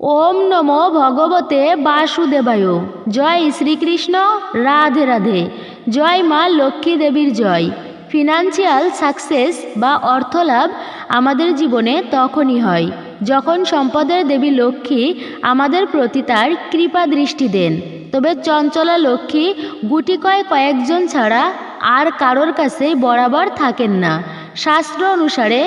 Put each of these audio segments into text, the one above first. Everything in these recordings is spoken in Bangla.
ওম নমো ভগবতে বাসুদেবায়। জয় শ্রীকৃষ্ণ, রাধে রাধে। জয় মা লক্ষ্মী দেবীর জয়। ফিনান্সিয়াল সাকসেস বা অর্থলাভ আমাদের জীবনে তখনই হয়, যখন সম্পদের দেবী লক্ষ্মী আমাদের প্রতি তার কৃপা দৃষ্টি দেন। তবে চঞ্চলা লক্ষ্মী গুটি কয় কয়েকজন ছাড়া আর কারোর কাছে বরাবর থাকেন না। শাস্ত্র অনুসারে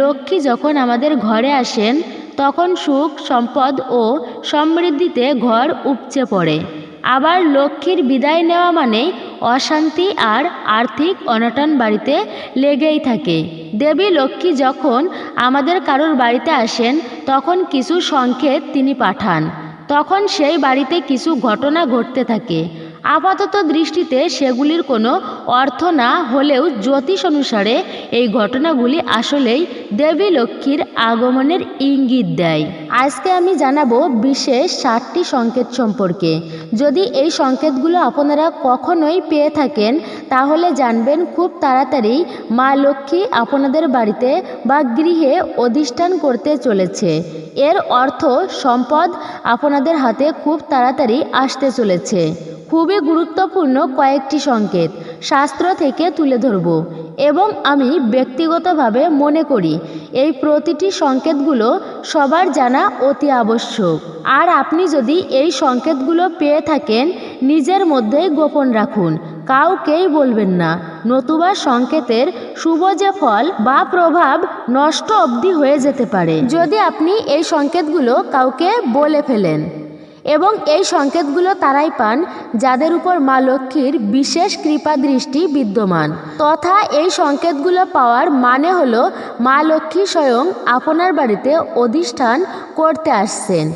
লক্ষ্মী যখন আমাদের ঘরে আসেন তখন সুখ, সম্পদ ও সমৃদ্ধিতে ঘর উপচে পড়ে। আবার লক্ষ্মীর বিদায় নেওয়া মানে অশান্তি আর আর্থিক অনটন বাড়িতে লেগেই থাকে। দেবী লক্ষ্মী যখন আমাদের কারোর বাড়িতে আসেন, তখন কিছু সংকেত তিনি পাঠান। তখন সেই বাড়িতে কিছু ঘটনা ঘটতে থাকে। আপাতত দৃষ্টিতে সেগুলির কোনো অর্থ না হলেও জ্যোতিষ অনুসারে এই ঘটনাগুলি আসলেই দেবী লক্ষ্মীর আগমনের ইঙ্গিত দেয়। আজকে আমি জানাব বিশেষ ষাটটি সংকেত সম্পর্কে। যদি এই সংকেতগুলো আপনারা কখনোই পেয়ে থাকেন, তাহলে জানবেন খুব তাড়াতাড়ি মা লক্ষ্মী আপনাদের বাড়িতে বা গৃহে অধিষ্ঠান করতে চলেছে। এর অর্থ সম্পদ আপনাদের হাতে খুব তাড়াতাড়ি আসতে চলেছে। খুবই গুরুত্বপূর্ণ কয়েকটি সংকেত, শাস্ত্র থেকে তুলে ধরব এবং আমি ব্যক্তিগতভাবে মনে করি এই প্রতিটি সংকেতগুলো সবার জানা অতি আবশ্যক। আর আপনি যদি এই সংকেতগুলো পেয়ে থাকেন, নিজের মধ্যেই গোপন রাখুন, কাউকেই বলবেন না। নতুবা সংকেতের শুভ যে ফল বা প্রভাব নষ্ট অবধি হয়ে যেতে পারে। যদি আপনি এই সংকেতগুলো কাউকে বলে ফেলেন এবং এই সংকেতগুলো তারাই পান, যাদের উপর মা লক্ষ্মীর বিশেষ কৃপা দৃষ্টি বিদ্যমান। তথা এই সংকেতগুলো পাওয়ার মানে হলো মা লক্ষ্মী স্বয়ং আপনার বাড়িতে অধিষ্ঠান করতে আসছেন।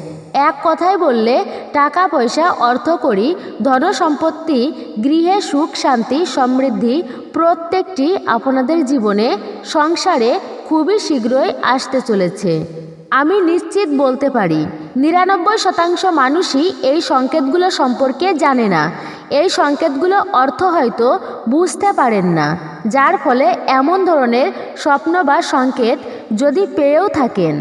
এক কথায় বললে, টাকা, পয়সা অর্থকরী ধন সম্পত্তি, গৃহে সুখ, শান্তি, সমৃদ্ধি প্রত্যেকটি আপনাদের জীবনে সংসারে খুবই শীঘ্রই আসতে চলেছে। আমি নিশ্চিত বলতে পারি, নিরানব্বই শতাংশ মানুষই এই সংকেতগুলো সম্পর্কে জানে না। এই সংকেতগুলো অর্থ হয়তো বুঝতে পারেন না, যার ফলে এমন ধরনের স্বপ্ন বা সংকেত যদি পেয়েও থাকেন,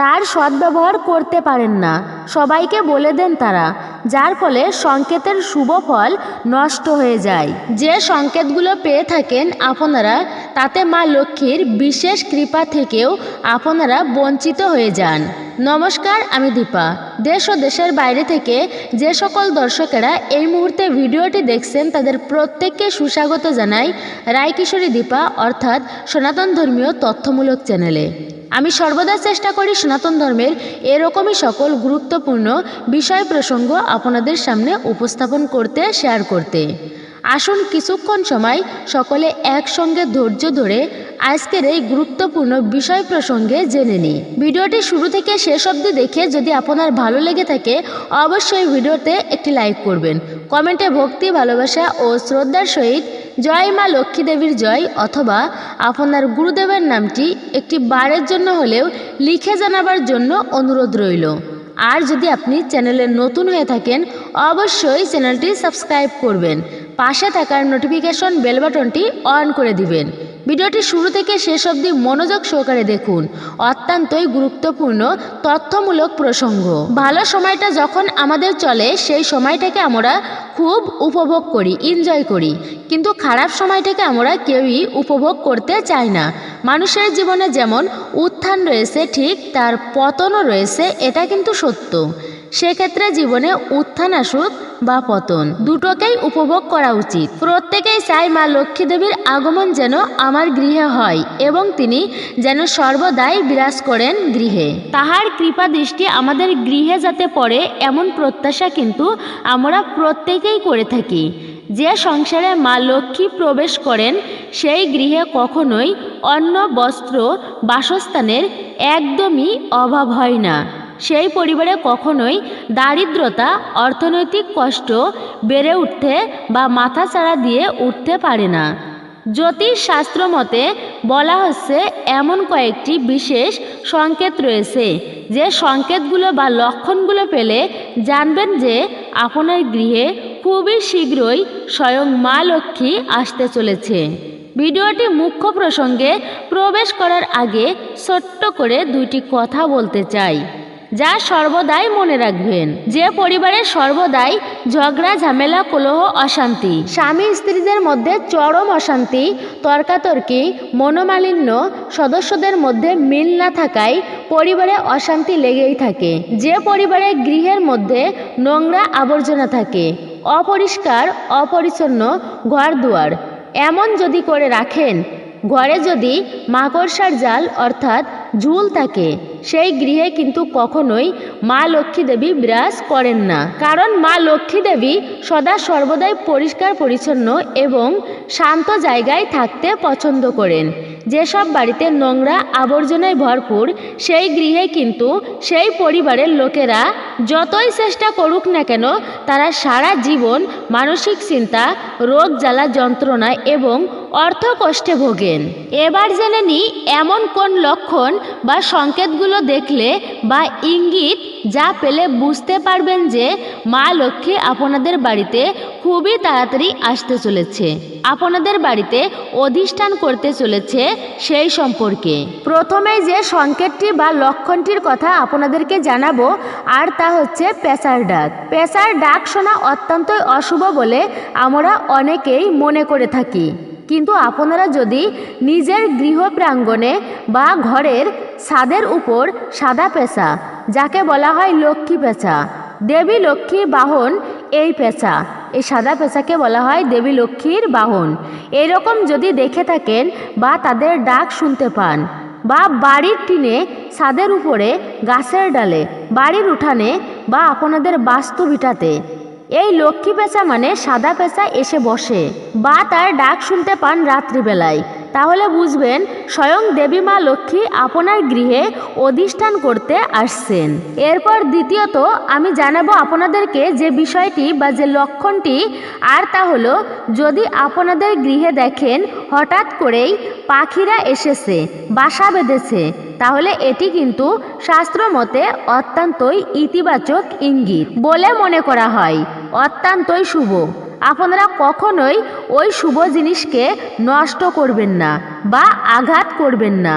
তার সদ্ব্যবহার করতে পারেন না। সবাইকে বলে দেন তারা যার ফলে সংকেতের শুভ ফল নষ্ট হয়ে যায়। যে সংকেতগুলো পেয়ে থাকেন আপনারা, তাতে মা লক্ষ্মীর বিশেষ কৃপা থেকেও আপনারা বঞ্চিত হয়ে যান। নমস্কার, আমি দীপা। দেশ ও দেশের বাইরে থেকে যে সকল দর্শকেরা এই মুহূর্তে ভিডিওটি দেখছেন, তাদের প্রত্যেককে সুস্বাগত জানাই রায়কিশোরী দীপা অর্থাৎ সনাতন ধর্মীয় তথ্যমূলক চ্যানেলে। আমি সর্বদা চেষ্টা করি সনাতন ধর্মের এরকমই সকল গুরুত্বপূর্ণ বিষয় প্রসঙ্গ আপনাদের সামনে উপস্থাপন করতে শেয়ার করতে। আসুন কিছুক্ষণ সময় সকলে একসঙ্গে ধৈর্য ধরে আজকের এই গুরুত্বপূর্ণ বিষয় প্রসঙ্গে জেনে নিই। ভিডিওটি শুরু থেকে শেষ অবধি দেখে যদি আপনার ভালো লেগে থাকে, অবশ্যই ভিডিওতে একটি লাইক করবেন। কমেন্টে ভক্তি, ভালোবাসা ও শ্রদ্ধার সহিত জয় মা লক্ষ্মী দেবীর জয় অথবা আপনার গুরুদেবের নামটি একটি বারের জন্য হলেও লিখে জানাবার জন্য অনুরোধ রইল। আর যদি আপনি চ্যানেলে নতুন হয়ে থাকেন, অবশ্যই চ্যানেলটি সাবস্ক্রাইব করবেন। পাশে থাকার নোটিফিকেশন বেল বাটনটি অন করে দিবেন। ভিডিওটি শুরু থেকে শেষ অবধি মনোযোগ সহকারে দেখুন। অত্যন্তই গুরুত্বপূর্ণ, তথ্যমূলক প্রসঙ্গ। ভালো সময়টা যখন আমাদের চলে, সেই সময়টাকে আমরা খুব উপভোগ করি এনজয় করি। কিন্তু খারাপ সময়টাকে আমরা কেউই উপভোগ করতে চাই না। মানুষের জীবনে যেমন উত্থান রয়েছে, ঠিক তার পতনও রয়েছে, এটা কিন্তু সত্য। সেক্ষেত্রে জীবনে উত্থান আসুক বা পতন দুটোকেই উপভোগ করা উচিত। প্রত্যেকেই চাই মা লক্ষ্মী দেবীর আগমন যেন আমার গৃহে হয় এবং তিনি যেন সর্বদাই বিরাজ করেন গৃহে। তাহার কৃপা দৃষ্টি আমাদের গৃহে যাতে পড়ে, এমন প্রত্যাশা কিন্তু আমরা প্রত্যেকেই করে থাকি। যে সংসারে মা লক্ষ্মী প্রবেশ করেন, সেই গৃহে কখনোই অন্ন, বস্ত্র, বাসস্থানের একদমই অভাব হয় না। সেই পরিবারে কখনোই দারিদ্রতা, অর্থনৈতিক কষ্ট বেড়ে উঠতে বা মাথা চাড়া দিয়ে উঠতে পারে না। জ্যোতিষ শাস্ত্র মতে বলা হচ্ছে, এমন কয়েকটি বিশেষ সংকেত রয়েছে, যে সংকেতগুলো বা লক্ষণগুলো পেলে জানবেন যে আপনার গৃহে খুবই শীঘ্রই স্বয়ং মা লক্ষ্মী আসতে চলেছে। ভিডিওটি মুখ্য প্রসঙ্গে প্রবেশ করার আগে ছোট্ট করে দুইটি কথা বলতে চাই। যা সর্বদাই মনে রাখবেন। যে পরিবারে সর্বদাই ঝগড়া, ঝামেলা, কলহ, অশান্তি, স্বামী স্ত্রীদের মধ্যে চরম অশান্তি, তর্কাতর্কি, মনোমালিন্য, সদস্যদের মধ্যে মিল না থাকায় পরিবারে অশান্তি লেগেই থাকে। যে পরিবারে গৃহের মধ্যে নোংরা আবর্জনা থাকে, অপরিষ্কার, অপরিচ্ছন্ন ঘর দুয়ার এমন যদি করে রাখেন, ঘরে যদি মাকড়সার জাল, অর্থাৎ ঝুল থাকে। সেই গৃহে কিন্তু কখনোই মা লক্ষ্মী দেবী বিরাজ করেন না। কারণ মা লক্ষ্মী দেবী সদা সর্বদাই পরিষ্কার পরিচ্ছন্ন এবং শান্ত জায়গায় থাকতে পছন্দ করেন। যেসব বাড়িতে নোংরা আবর্জনায় ভরপুর, সেই গৃহে কিন্তু সেই পরিবারের লোকেরা যতই চেষ্টা করুক না কেন, তারা সারা জীবন মানসিক চিন্তা, রোগ জ্বালা যন্ত্রণা এবং অর্থ কষ্টে ভোগেন। এবার জেনে নি এমন কোন লক্ষণ বা সংকেতগুলো দেখলে বা ইঙ্গিত যা পেলে বুঝতে পারবেন যে মা লক্ষ্মী আপনাদের বাড়িতে খুবই তাড়াতাড়ি আসতে চলেছে। আপনাদের বাড়িতে অধিষ্ঠান করতে চলেছে সেই সম্পর্কে। প্রথমেই যে সংকেতটি বা লক্ষণটির কথা আপনাদেরকে জানাব, আর তা হচ্ছে পেশার ডাক। পেশার ডাক শোনা অত্যন্তই অশুভ বলে আমরা অনেকেই মনে করে থাকি। কিন্তু আপনারা যদি নিজের গৃহ প্রাঙ্গণে বা ঘরের ছাদের উপর সাদা পেঁচা, যাকে বলা হয় লক্ষ্মী পেঁচা, দেবী লক্ষ্মীর বাহন এই পেঁচা, এই সাদা পেঁচাকে বলা হয় দেবী লক্ষ্মীর বাহন। এরকম যদি দেখে থাকেন বা তাদের ডাক শুনতে পান বা বাড়ির টিনে ছাদের উপরে গাছের ডালে, বাড়ির উঠানে বা আপনাদের বাস্তু ভিটাতে এই লক্ষ্মী পেঁচা মানে সাদা পেঁচা এসে বসে। বা তার ডাক শুনতে পান রাত্রিবেলায়। তাহলে বুঝবেন, স্বয়ং দেবী মা লক্ষ্মী আপনার গৃহে অধিষ্ঠান করতে আসছেন। এরপর দ্বিতীয়ত, আমি জানাব আপনাদেরকে যে বিষয়টি বা যে লক্ষণটি, আর তা হলো, যদি আপনাদের গৃহে দেখেন, হঠাৎ করেই পাখিরা এসেছে, বাসা বেঁধেছে, তাহলে এটি কিন্তু শাস্ত্র মতে অত্যন্তই ইতিবাচক ইঙ্গিত বলে মনে করা হয়। অত্যন্তই শুভ। আপনারা কখনোই ওই শুভ জিনিসকে নষ্ট করবেন না বা আঘাত করবেন না।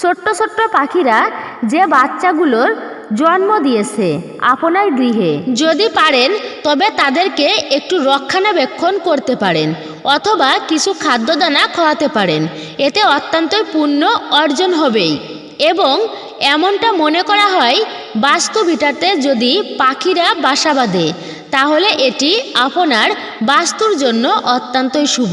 ছোট্ট ছোট্ট পাখিরা যে বাচ্চাগুলোর জন্ম দিয়েছে আপনার গৃহে। যদি পারেন, তবে তাদেরকে একটু রক্ষণাবেক্ষণ করতে পারেন অথবা কিছু খাদ্যদানা খাওয়াতে পারেন। এতে অত্যন্তই পুণ্য অর্জন হবেই। এবং এমনটা মনে করা হয় বাস্তু ভিটাতে যদি পাখিরা বাসা বাঁধে তাহলে এটি আপনার বাস্তুর জন্য অত্যন্তই শুভ।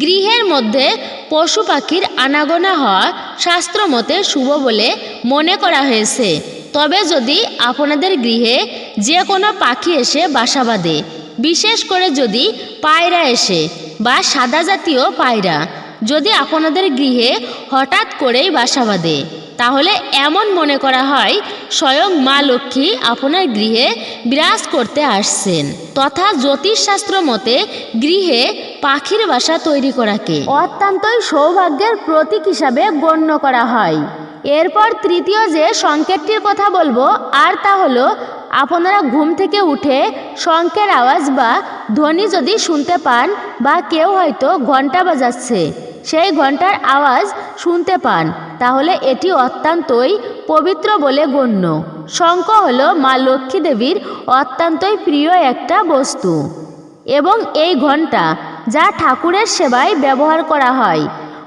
গৃহের মধ্যে পশু পাখির আনাগোনা হওয়া শাস্ত্রমতে শুভ বলে মনে করা হয়েছে। তবে যদি আপনাদের গৃহে যে কোনো পাখি এসে বাসা বাঁধে, বিশেষ করে যদি পায়রা এসে বা সাদা জাতীয় পায়রা যদি আপনাদের গৃহে হঠাৎ করেই বাসা বাঁধে, তাহলে এমন মনে করা হয় স্বয়ং মা লক্ষ্মী আপনার গৃহে বিরাজ করতে আসছেন। তথা জ্যোতিষশাস্ত্র মতে গৃহে পাখির বাসা তৈরি করাকে অত্যন্তই সৌভাগ্যের প্রতীক হিসাবে গণ্য করা হয়। এরপর তৃতীয় যে সংকেতটির কথা বলব, আর তা হলো, আপনারা ঘুম থেকে উঠে শঙ্কের আওয়াজ বা ধ্বনি যদি শুনতে পান বা কেউ হয়তো ঘণ্টা বাজাচ্ছে সেই ঘণ্টার আওয়াজ শুনতে পান। তাহলে এটি অত্যন্তই পবিত্র বলে গণ্য। শঙ্খ হল মা লক্ষ্মী দেবীর অত্যন্তই প্রিয় একটা বস্তু। এবং এই ঘণ্টা যা ঠাকুরের সেবায় ব্যবহার করা হয়।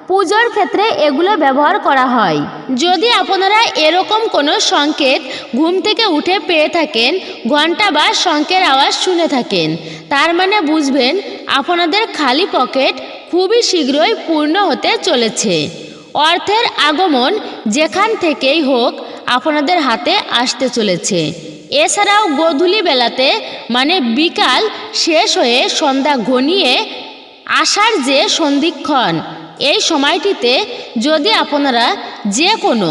পুজোর ক্ষেত্রে এগুলো ব্যবহার করা হয়। যদি আপনারা এরকম কোনো সংকেত ঘুম থেকে উঠে পেয়ে থাকেন ঘণ্টা বা শঙ্কের আওয়াজ শুনে থাকেন, তার মানে বুঝবেন আপনাদের খালি পকেট খুবই শীঘ্রই পূর্ণ হতে চলেছে। অর্থের আগমন যেখান থেকেই হোক আপনাদের হাতে আসতে চলেছে। এছাড়াও গধূলি বেলাতে মানে বিকাল শেষ হয়ে সন্ধ্যা ঘনিয়ে আসার যে সন্ধিক্ষণ, এই সময়টিতে যদি আপনারা যে কোনো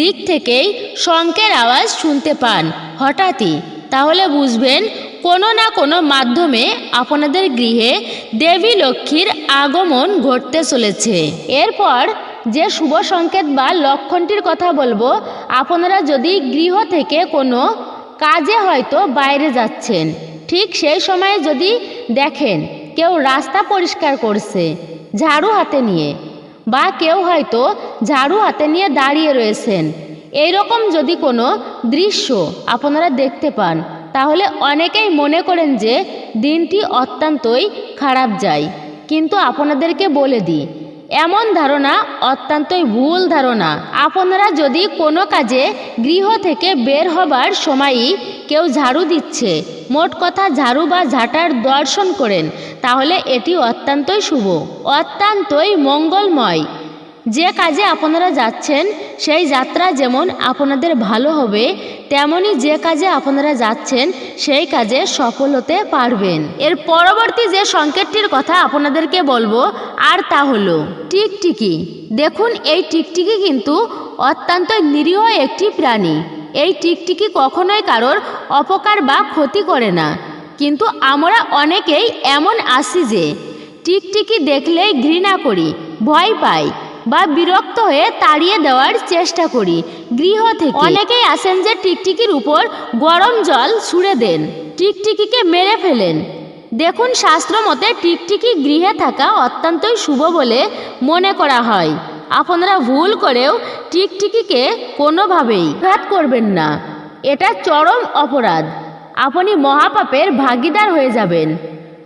দিক থেকেই শঙ্কের আওয়াজ শুনতে পান হঠাৎই, তাহলে বুঝবেন কোনো না কোনো মাধ্যমে আপনাদের গৃহে দেবী লক্ষ্মীর আগমন ঘটতে চলেছে। এরপর যে শুভ সংকেত বা লক্ষণটির কথা বলব, আপনারা যদি গৃহ থেকে কোনো কাজে হয়তো বাইরে যাচ্ছেন, ঠিক সেই সময়ে যদি দেখেন কেউ রাস্তা পরিষ্কার করছে ঝাড়ু হাতে নিয়ে বা কেউ হয়তো ঝাড়ু হাতে নিয়ে দাঁড়িয়ে রয়েছেন এই রকম যদি কোনো দৃশ্য আপনারা দেখতে পান তাহলে অনেকেই মনে করেন যে দিনটি অত্যন্তই খারাপ যায়। কিন্তু আপনাদেরকে বলে দিই, এমন ধারণা অত্যন্তই ভুল ধারণা। আপনারা যদি কোনো কাজে গৃহ থেকে বের হবার সময়ই কেউ ঝাড়ু দিচ্ছে, মোট কথা ঝাড়ু বা ঝাঁটার দর্শন করেন, তাহলে এটি অত্যন্তই শুভ, অত্যন্তই মঙ্গলময়। যে কাজে আপনারা যাচ্ছেন, সেই যাত্রা যেমন আপনাদের ভালো হবে, তেমনি যে কাজে আপনারা যাচ্ছেন, সেই কাজে সফল হতে পারবেন। এর পরবর্তী যে সংকেতটির কথা আপনাদেরকে বলব, আর তা হলো, টিকটিকি। দেখুন, এই টিকটিকি কিন্তু অত্যন্ত নিরীহ একটি প্রাণী। এই টিকটিকি কখনোই কারোর অপকার বা ক্ষতি করে না। কিন্তু আমরা অনেকেই এমন আসি যে, টিকটিকি দেখলেই ঘৃণা করি, ভয় পাই। বা বিরক্ত হয়ে তাড়িয়ে দেওয়ার চেষ্টা করি। গৃহ থেকে অনেকেই আসেন যে টিকটিকির উপর গরম জল ছুঁড়ে দেন। টিকটিকিকে মেরে ফেলেন। দেখুন শাস্ত্র মতে টিকটিকি গৃহে থাকা অত্যন্তই শুভ বলে মনে করা হয়। আপনারা ভুল করেও টিকটিকিকে কোনোভাবেই ঘাত করবেন না। এটা চরম অপরাধ। আপনি মহাপাপের ভাগিদার হয়ে যাবেন।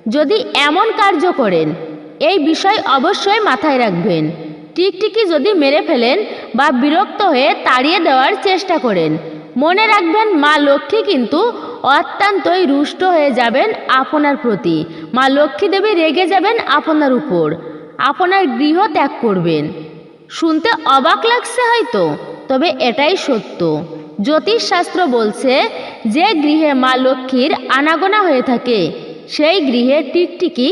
যদি এমন কার্য করেন, এই বিষয় অবশ্যই মাথায় রাখবেন। টিকটিকি যদি মেরে ফেলেন বা বিরক্ত হয়ে তাড়িয়ে দেওয়ার চেষ্টা করেন। মনে রাখবেন, মা লক্ষ্মী কিন্তু অত্যন্তই রুষ্ট হয়ে যাবেন আপনার প্রতি। মা লক্ষ্মী দেবী রেগে যাবেন আপনার উপর। আপনার গৃহ ত্যাগ করবেন। শুনতে অবাক লাগছে হয়তো, তবে এটাই সত্য। জ্যোতিষশাস্ত্র বলছে, যে গৃহে মা লক্ষ্মীর আনাগোনা হয়ে থাকে সেই গৃহে টিকটিকি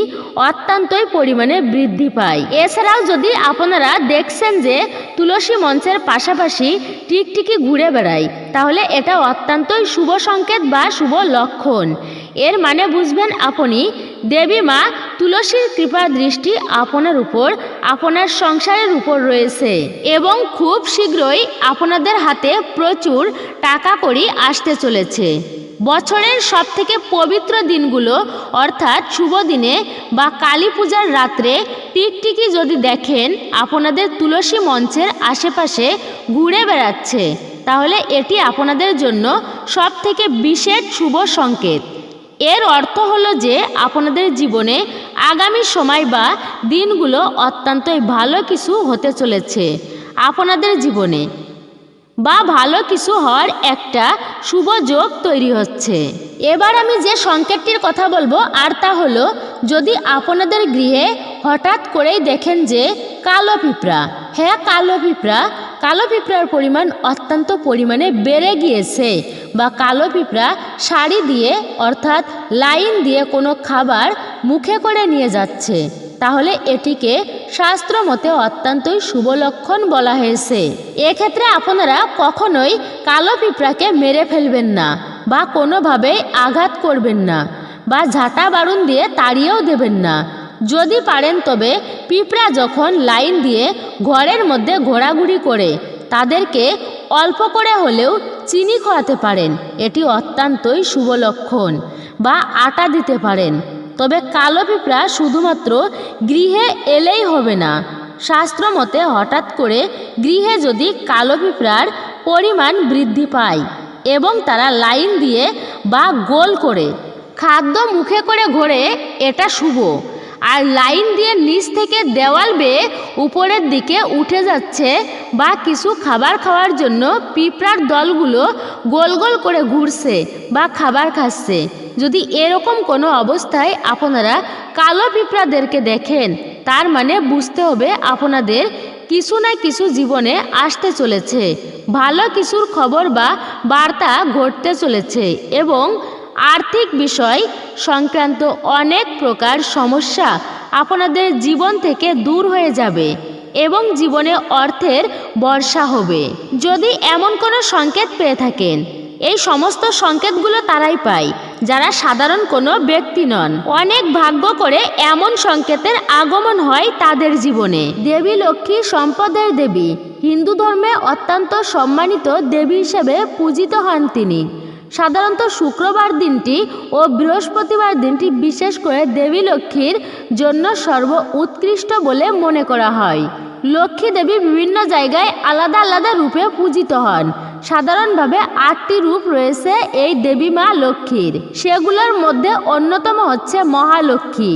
অত্যন্তই পরিমাণে বৃদ্ধি পায়। এছাড়াও যদি আপনারা দেখছেন যে তুলসী মঞ্চের পাশাপাশি টিকটিকি ঘুরে বেড়ায়, তাহলে এটা অত্যন্তই শুভ সংকেত বা শুভ লক্ষণ। এর মানে বুঝবেন আপনি, দেবী মা, তুলসীর কৃপা দৃষ্টি আপনার উপর, আপনার সংসারের উপর রয়েছে এবং খুব শীঘ্রই আপনাদের হাতে প্রচুর টাকা কড়ি আসতে চলেছে। বছরের সব থেকে পবিত্র দিনগুলো, অর্থাৎ শুভ দিনে বা কালী পূজার রাত্রে টিকটিকি যদি দেখেন, আপনাদের তুলসী মঞ্চের আশেপাশে ঘুরে বেড়াচ্ছে। তাহলে এটি আপনাদের জন্য সব থেকে বিশেষ শুভ সংকেত। এর অর্থ হলো যে, আপনাদের জীবনে আগামী সময় বা দিনগুলো অত্যন্তই ভালো কিছু হতে চলেছে। আপনাদের জীবনে বা ভালো কিছু হওয়ার একটা শুভ যোগ তৈরি হচ্ছে। এবার আমি যে সংকেতটির কথা বলব, আর তা হলো, যদি আপনাদের গৃহে হঠাৎ করেই দেখেন যে কালো পিঁপড়া হ্যাঁ কালো পিঁপড়া, কালো পিঁপড়ার পরিমাণ অত্যন্ত পরিমাণে বেড়ে গিয়েছে বা কালো পিঁপড়া শাড়ি দিয়ে, অর্থাৎ লাইন দিয়ে কোনো খাবার মুখে করে নিয়ে যাচ্ছে তাহলে এটিকে শাস্ত্র মতে অত্যন্তই শুভ লক্ষণ বলা হয়েছে। এক্ষেত্রে আপনারা কখনোই কালো পিঁপড়াকে মেরে ফেলবেন না বা কোনোভাবেই আঘাত করবেন না বা ঝাঁটা বারুন দিয়ে তাড়িয়েও দেবেন না। যদি পারেন তবে পিঁপড়া যখন লাইন দিয়ে ঘরের মধ্যে ঘোরাঘুরি করে, তাদেরকে অল্প করে হলেও চিনি খাওয়াতে পারেন। এটি অত্যন্তই শুভ লক্ষণ বা আটা দিতে পারেন। তবে কালো পিঁপড়া শুধুমাত্র গৃহে এলেই হবে না। শাস্ত্র মতে হঠাৎ করে গৃহে যদি কালো পিঁপড়ার পরিমাণ বৃদ্ধি পায় এবং তারা লাইন দিয়ে বা গোল করে, খাদ্য মুখে করে ঘোরে, এটা শুভ। আর লাইন দিয়ে নিচ থেকে দেওয়াল বেয়ে উপরের দিকে উঠে যাচ্ছে বা কিছু খাবার খাওয়ার জন্য পিঁপড়ার দলগুলো গোল গোল করে ঘুরছে বা খাবার খাচ্ছে। যদি এরকম কোনো অবস্থায় আপনারা কালো পিঁপড়াদেরকে দেখেন, তার মানে বুঝতে হবে আপনাদের কিছু না কিছু জীবনে আসতে চলেছে, ভালো কিছুর খবর বা বার্তা ঘটতে চলেছে এবং আর্থিক বিষয় সংক্রান্ত অনেক প্রকার সমস্যা আপনাদের জীবন থেকে দূর হয়ে যাবে এবং জীবনে অর্থের বর্ষা হবে। যদি এমন কোনো সংকেত পেয়ে থাকেন, এই সমস্ত সংকেতগুলো তারাই পায়, যারা সাধারণ কোনো ব্যক্তি নন। অনেক ভাগ্য করে এমন সংকেতের আগমন হয় তাদের জীবনে। দেবী লক্ষ্মী সম্পদের দেবী, হিন্দু ধর্মে অত্যন্ত সম্মানিত দেবী হিসেবে পূজিত হন তিনি। সাধারণত শুক্রবার দিনটি ও বৃহস্পতিবার দিনটি বিশেষ করে দেবী লক্ষ্মীর জন্য সর্ব উৎকৃষ্ট বলে মনে করা হয়। লক্ষ্মী দেবী বিভিন্ন জায়গায় আলাদা আলাদা রূপে পূজিত হন। সাধারণভাবে আটটি রূপ রয়েছে এই দেবী মা লক্ষ্মীর। সেগুলোর মধ্যে অন্যতম হচ্ছে মহালক্ষ্মী।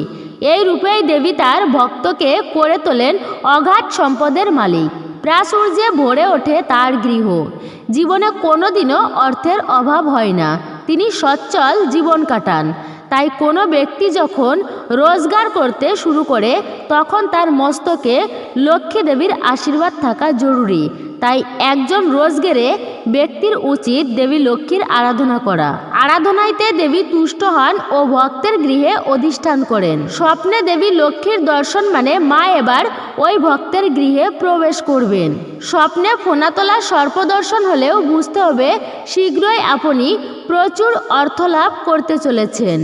এই রূপেই দেবী তার ভক্তকে করে তোলেন অগাধ সম্পদের মালিক। প্রাচুর্যে ভরে ওঠে তার গৃহ। জীবনে কোনোদিনও অর্থের অভাব হয় না। তিনি সচ্ছল জীবন কাটান। তাই কোনো ব্যক্তি যখন রোজগার করতে শুরু করে, তখন তার মস্তকে লক্ষ্মী দেবীর আশীর্বাদ থাকা জরুরি। তাই একজন রোজগেরে ব্যক্তির উচিত দেবী লক্ষ্মীর আরাধনা করা। আরাধনাইতে দেবী তুষ্ট হন ও ভক্তের গৃহে অধিষ্ঠান করেন। স্বপ্নে দেবী লক্ষ্মীর দর্শন মানে মা এবার ওই ভক্তের গৃহে প্রবেশ করবেন। স্বপ্নে ফোনাতলা সর্পদর্শন হলেও বুঝতে হবে শীঘ্রই আপনি প্রচুর অর্থ লাভ করতে চলেছেন।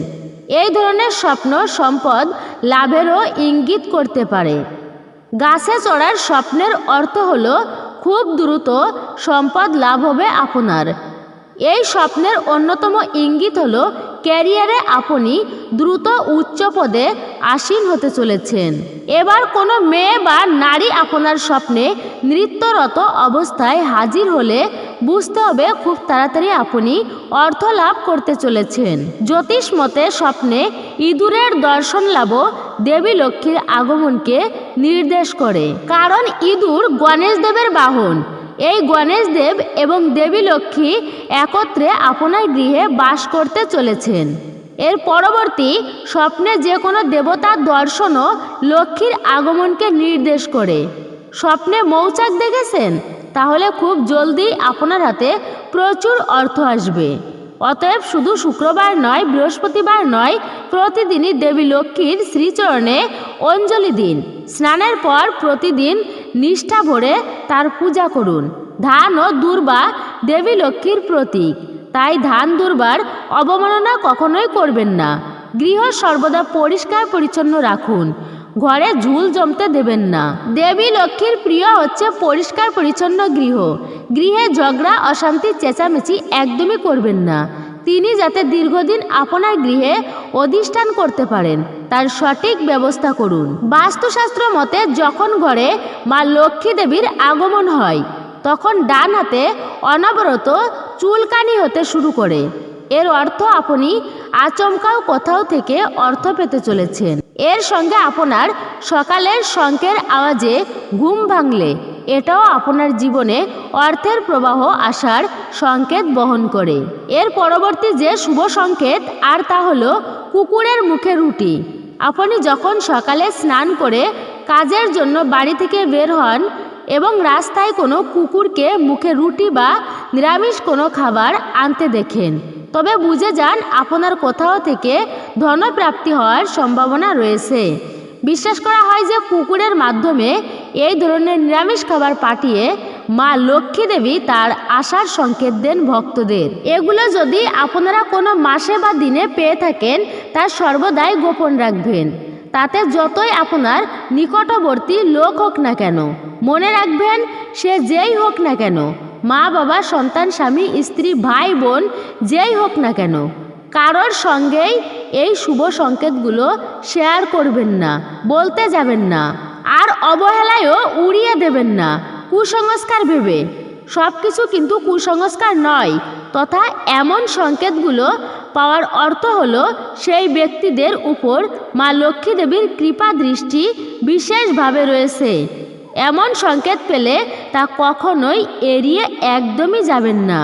এই ধরনের স্বপ্ন সম্পদ লাভেরও ইঙ্গিত করতে পারে। গাছে চড়ার স্বপ্নের অর্থ হলো খুব দ্রুত সম্পদ লাভ হবে আপনার। এই স্বপ্নের অন্যতম ইঙ্গিত হলো ক্যারিয়ারে আপনি দ্রুত উচ্চ পদে আসীন হতে চলেছেন। এবার কোনো মেয়ে বা নারী আপনার স্বপ্নে নৃত্যরত অবস্থায় হাজির হলে বুঝতে হবে খুব তাড়াতাড়ি আপনি অর্থ লাভ করতে চলেছেন। জ্যোতিষ মতে স্বপ্নে ইঁদুরের দর্শন লাভও দেবী লক্ষ্মীর আগমনকে নির্দেশ করে। কারণ ইঁদুর গণেশ দেবের বাহন। এই গণেশ দেব এবং দেবী লক্ষ্মী একত্রে আপনার গৃহে বাস করতে চলেছেন। এর পরবর্তী স্বপ্নে যে কোনো দেবতার দর্শনও লক্ষ্মীর আগমনকে নির্দেশ করে। স্বপ্নে মৌচাক দেখেছেন? তাহলে খুব জলদি আপনার হাতে প্রচুর অর্থ আসবে। অতএব শুধু শুক্রবার নয়, বৃহস্পতিবার নয়, প্রতিদিনই দেবী লক্ষ্মীর শ্রীচরণে অঞ্জলি দিন। স্নানের পর প্রতিদিন নিষ্ঠা ভরে তার পূজা করুন। ধান ও দুর্বা দেবী লক্ষ্মীর প্রতীক। তাই ধান দুর্বার অবমাননা কখনোই করবেন না। গৃহ সর্বদা পরিষ্কার পরিচ্ছন্ন রাখুন। ঘরে ঝুল জমতে দেবেন না। দেবী লক্ষ্মীর প্রিয় হচ্ছে পরিষ্কার পরিচ্ছন্ন গৃহ। গৃহে ঝগড়া, অশান্তি, চেঁচামেচি একদমই করবেন না। তিনি যাতে দীর্ঘদিন আপনার গৃহে অধিষ্ঠান করতে পারেন, তার সঠিক ব্যবস্থা করুন। বাস্তুশাস্ত্র মতে, যখন ঘরে মা লক্ষ্মী দেবীর আগমন হয়, তখন ডান হাতে অনবরত চুলকানি হতে শুরু করে। এর অর্থ আপনি আচমকাও কোথাও থেকে অর্থ পেতে চলেছেন। এর সঙ্গে আপনার সকালের শঙ্কের আওয়াজে ঘুম ভাঙলে। এটাও আপনার জীবনে অর্থের প্রবাহ আসার সংকেত বহন করে। এর পরবর্তী যে শুভ সংকেত, আর তা হলো কুকুরের মুখে রুটি। আপনি যখন সকালে স্নান করে কাজের জন্য বাড়ি থেকে বের হন এবং রাস্তায় কোনো কুকুরকে মুখে রুটি বা নিরামিষ কোনো খাবার আনতে দেখেন, তবে বুঝে যান আপনার কোথাও থেকে ধনপ্রাপ্তি হওয়ার সম্ভাবনা রয়েছে। বিশ্বাস করা হয় যে কুকুরের মাধ্যমে এই ধরনের নিরামিষ খাবার পাঠিয়ে মা লক্ষ্মী দেবী তার আশার সংকেত দেন ভক্তদের। এগুলো যদি আপনারা কোনো মাসে বা দিনে পেয়ে থাকেন, তা সর্বদাই গোপন রাখবেন। তাতে যতই আপনার নিকটবর্তী লোক হোক না কেন, মনে রাখবেন সে যেই হোক না কেন, মা, বাবা, সন্তান, স্বামী, স্ত্রী, ভাই, বোন, যেই হোক না কেন, কারোর সঙ্গেই এই শুভ সংকেতগুলো শেয়ার করবেন না, বলতে যাবেন না, আর অবহেলায়ও উড়িয়ে দেবেন না, কুসংস্কার ভেবে। সব কিছু কিন্তু কুসংস্কার নয়, তথা এমন সংকেতগুলো পাওয়ার অর্থ হলো সেই ব্যক্তিদের উপর মা লক্ষ্মী দেবীর কৃপা দৃষ্টি বিশেষভাবে রয়েছে। এমন সংকেত পেলে তা কখনোই এড়িয়ে একদমই যাবেন না।